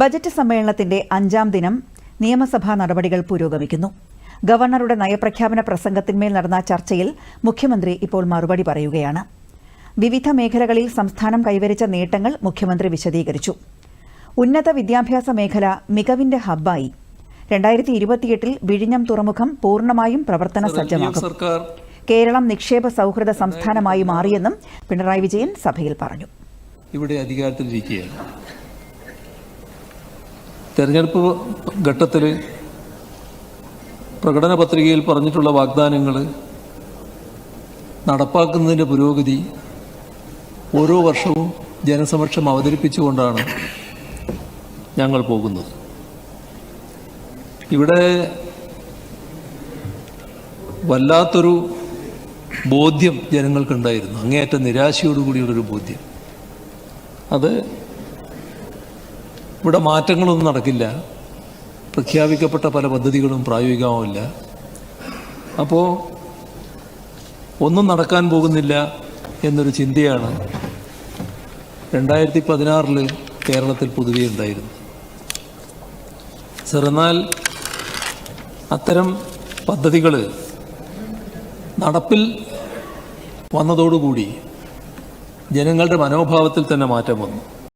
Budget സമ്മേളനത്തിന്റെ അഞ്ചാം ദിനം നിയമസഭാ നടപടികൾ പുരോഗമിക്കുന്നു. ഗവർണറുടെ നയപ്രഖ്യാപന പ്രസംഗത്തിന്മേൽ നടന്ന ചർച്ചയിൽ മുഖ്യമന്ത്രി ഇപ്പോൾ മറുപടി പറയുകയാണ്. വിവിധ മേഖലകളിൽ സംസ്ഥാനം കൈവരിച്ച നേട്ടങ്ങൾ മുഖ്യമന്ത്രി വിശദീകരിച്ചു. ഉന്നത വിദ്യാഭ്യാസ മേഖല മികവിന്റെ ഹബ്ബായി. രണ്ടായിരത്തി ഇരുപത്തിയെട്ടിൽ വിഴിഞ്ഞം തുറമുഖം പൂർണമായും പ്രവർത്തന സജ്ജമാകും കേരളം നിക്ഷേപ സൗഹൃദ സംസ്ഥാനമായി മാറിയെന്നും പിണറായി വിജയൻ സഭയിൽ പറഞ്ഞു. ഇവിടെ അധികാരത്തിലിരിക്കുകയാണ്. തെരഞ്ഞെടുപ്പ് ഘട്ടത്തിൽ പ്രകടന പത്രികയിൽ പറഞ്ഞിട്ടുള്ള വാഗ്ദാനങ്ങൾ നടപ്പാക്കുന്നതിന്റെ പുരോഗതി ഓരോ വർഷവും ജനസമക്ഷം അവതരിപ്പിച്ചുകൊണ്ടാണ് ഞങ്ങൾ പോകുന്നത്. ഇവിടെ വല്ലാത്തൊരു ബോധ്യം ജനങ്ങൾക്കുണ്ടായിരുന്നു. അങ്ങേയറ്റ നിരാശയോടുകൂടിയുള്ളൊരു ബോധ്യം. അത് ഇവിടെ മാറ്റങ്ങളൊന്നും നടക്കില്ല. പ്രഖ്യാപിക്കപ്പെട്ട പല പദ്ധതികളും പ്രായോഗികമാവില്ല അപ്പോൾ ഒന്നും നടക്കാൻ പോകുന്നില്ല എന്നൊരു ചിന്തയാണ് രണ്ടായിരത്തി പതിനാറിൽ കേരളത്തിൽ പൊതുവെ ഉണ്ടായിരുന്നു സർ അത്തരം പദ്ധതികൾ നടപ്പിൽ വന്നതോടുകൂടി ജനങ്ങളുടെ മനോഭാവത്തിൽ തന്നെ മാറ്റം വന്നു.